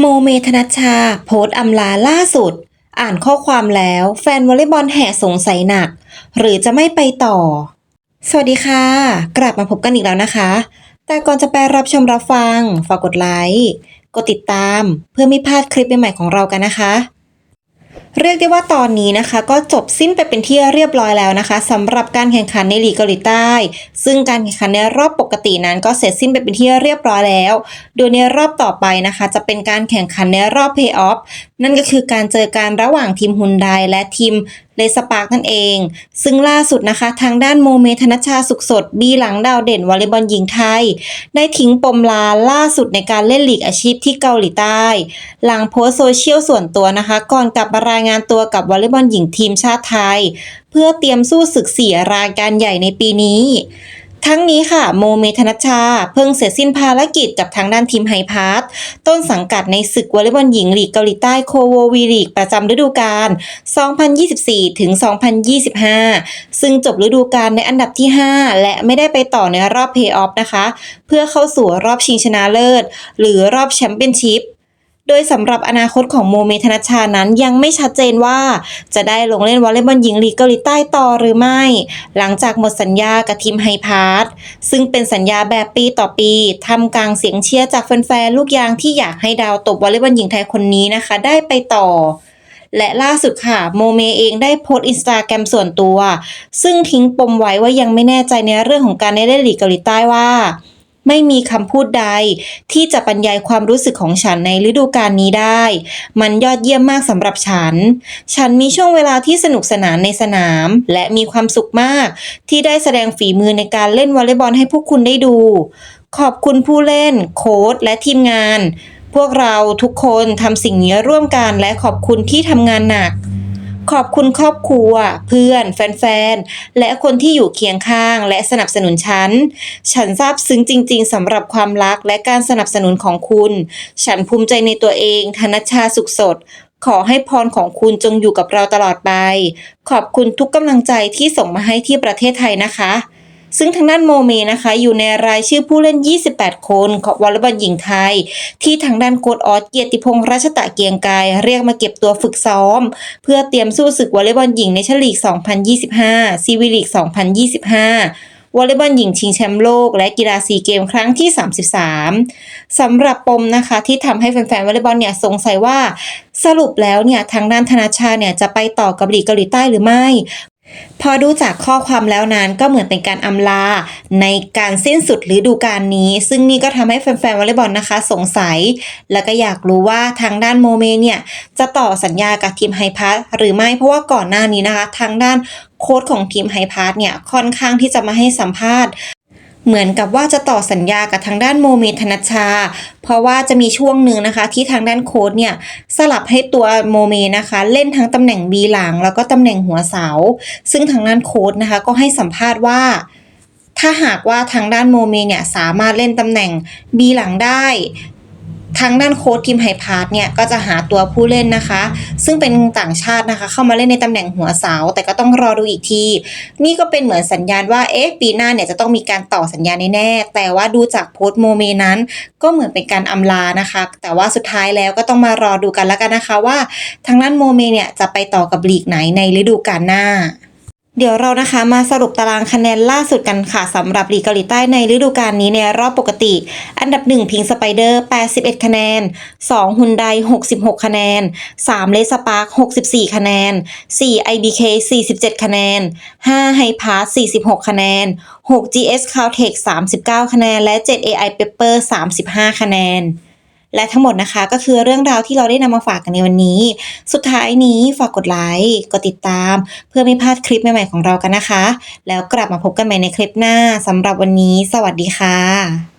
โมเมธนัชชา โพสต์อำลาล่าสุด อ่านข้อความแล้วแฟนวอลเลย์บอลแห่สงสัยหนัก หรือจะไม่ไปต่อ สวัสดีค่ะ กลับมาพบกันอีกแล้วนะคะ แต่ก่อนจะไปรับชมรับฟัง ฝากกดไลค์ กดติดตาม เพื่อไม่พลาดคลิปใหม่ๆของเรากันนะคะ เรียกได้ว่าตอนนี้นะคะ ก็จบสิ้นไปเป็นที่เรียบร้อยแล้วนะคะสำหรับการแข่งขันในลีกเกาหลีใต้ ซึ่งการแข่งขันในรอบปกตินั้นก็เสร็จสิ้นไปเป็นที่เรียบร้อยแล้วโดยในรอบต่อไปนะคะ จะเป็นการแข่งขันในรอบเพย์ออฟนั่นก็คือการเจอการระหว่างทีมฮุนไดและทีม เลสปาร์กนั่นเอง ซึ่งล่าสุดนะคะ ทางด้านโมเมธนชชาสุขสด บีหลังดาวเด่นวอลเลย์บอลหญิงไทย ได้ทิ้งปมลาล่าสุดในการเล่นลีกอาชีพที่เกาหลีใต้ หลังโพสโซเชียลส่วนตัวนะคะ ก่อนกลับมารายงานตัวกับวอลเลย์บอลหญิงทีมชาติไทย เพื่อเตรียมสู้ศึกเสียรายการใหญ่ในปีนี้ ทั้งนี้ค่ะ โมเมธนชชา เพิ่งเสร็จสิ้นภารกิจกับทางด้านทีมไฮพาร์ทต้นสังกัดในศึกวอลเลย์บอลหญิงลีกเกาหลีใต้โคโววีลีกประจำฤดูกาล 2024 ถึง 2025 ซึ่งจบฤดูกาลในอันดับที่ 5 และไม่ได้ไปต่อในรอบเพย์ออฟนะคะ เพื่อเข้าสู่รอบชิงชนะเลิศ หรือรอบแชมเปี้ยนชิพ โดยสำหรับอนาคตของโมเมธนชานั้นยังไม่ชัดเจนว่าจะได้ลงเล่นวอลเลย์บอลหญิงลีกเกาหลีใต้ต่อหรือไม่ หลังจากหมดสัญญากับทีมไฮพาร์ทซึ่งเป็นสัญญาแบบปีต่อปีทำกลางเสียงเชียร์จากแฟนๆลูกยางที่อยากให้ดาวตบวอลเลย์บอลหญิงไทยคนนี้นะคะ ได้ไปต่อและล่าสุดค่ะ โมเมเองได้โพสต์อินสตาแกรมส่วนตัว ซึ่งทิ้งปมไว้ว่ายังไม่แน่ใจในเรื่องของการได้เล่นลีกเกาหลีใต้ว่า ไม่มีคำพูดใด ที่จะบรรยายความรู้สึกของฉันในฤดูกาลนี้ได้ มันยอดเยี่ยมมากสำหรับฉัน ฉันมีช่วงเวลาที่สนุกสนานในสนาม และมีความสุขมาก ที่ได้แสดงฝีมือในการเล่นวอลเลย์บอลให้พวกคุณได้ดู ขอบคุณผู้เล่น โค้ชและทีมงาน พวกเราทุกคนทำสิ่งนี้ร่วมกันและขอบคุณที่ทำงานหนัก ขอบคุณครอบครัว เพื่อน แฟนๆ และคนที่อยู่เคียงข้างและสนับสนุนฉัน ฉันซาบซึ้งจริง ๆสำหรับความรักและการสนับสนุนของคุณ ฉันภูมิใจในตัวเอง ธนชาสุขสด ขอให้พรของคุณจงอยู่กับเราตลอดไป ขอบคุณทุกกำลังใจที่ส่งมาให้ที่ประเทศไทยนะคะ ซึ่งทางด้านโมเมนะคะอยู่ในรายชื่อผู้เล่น 28 คนของวอลเลย์บอลหญิงไทย ที่ทางด้านโค้ชออสเกียรติพงษ์รัชตะเกียงกาย เรียกมาเก็บตัวฝึกซ้อม เพื่อเตรียมสู้ศึกวอลเลย์บอลหญิงในชลีก 2025 ซีวีลีก 2025วอลเลย์บอลหญิงชิงแชมป์โลกและกีฬาซีเกมครั้งที่ 33สำหรับปมนะคะที่ทำให้แฟนๆวอลเลย์บอลเนี่ยสงสัยว่า สรุปแล้วเนี่ยทางด้านธนาชาเนี่ยจะไปต่อกับลีกเกาหลีใต้หรือไม่ พอดูจากข้อความแล้วนั้นก็เหมือนเป็นการอำลา ในการสิ้นสุดฤดูกาลนี้ ซึ่งนี่ก็ทำให้แฟนๆวอลเลย์บอลนะคะ สงสัย แล้วก็อยากรู้ว่าทางด้านโมเมเนี่ยจะต่อสัญญากับทีมไฮพาร์หรือไม่เพราะว่าก่อนหน้านี้นะคะ ทางด้านโค้ชของทีมไฮพาร์เนี่ยค่อนข้างที่จะมาให้สัมภาษณ์ เหมือนกับว่าจะต่อสัญญากับทางด้านโมเมธนชา เพราะว่าจะมีช่วงหนึ่งนะคะ ที่ทางด้านโค้ดเนี่ยสลับให้ตัวโมเมนะคะ เล่นทั้งตำแหน่งบีหลัง แล้วก็ตำแหน่งหัวเสา ซึ่งทางด้านโค้ดนะคะ ก็ให้สัมภาษณ์ว่าถ้าหากว่าทางด้านโมเมเนี่ยสามารถเล่นตำแหน่งบีหลังได้ ทางด้านโค้ชทีมไฮพาร์ทเนี่ยก็จะหาตัวผู้เล่นนะคะ ซึ่งเป็นต่างชาตินะคะ เข้ามาเล่นในตำแหน่งหัวเสา แต่ก็ต้องรอดูอีกที นี่ก็เป็นเหมือนสัญญาณว่าเอ๊ะปีหน้าเนี่ยจะต้องมีการต่อสัญญาแน่ๆแต่ว่าดูจากโพสต์โมเมนั้น ก็เหมือนเป็นการอำลานะคะ แต่ว่าสุดท้ายแล้วก็ต้องมารอดูกันแล้วกันนะคะว่าทางด้านโมเมเนี่ยจะไปต่อกับลีกไหนในฤดูกาลหน้า เดี๋ยวเรานะคะมาสรุปตารางคะแนนล่าสุดกันค่ะสำหรับลีกเกาหลีใต้ในฤดูกาลนี้ในรอบปกติ อันดับ 1 พิงสไปเดอร์ 81 คะแนน 2 ฮุนได 66 คะแนน 3 เลสปาร์ค 64 คะแนน 4 IBK 47 คะแนน 5 ไฮพาส46 คะแนน 6 GS Caltech 39 คะแนน และ 7 AI Pepper 35 คะแนน และทั้งหมดนะคะก็คือเรื่องราวที่เราได้นำมาฝากกันในวันนี้ สุดท้ายนี้ฝากกดไลค์ กดติดตาม เพื่อไม่พลาดคลิปใหม่ๆของเรากันนะคะ แล้วกลับมาพบกันใหม่ในคลิปหน้าสำหรับวันนี้ สวัสดีค่ะ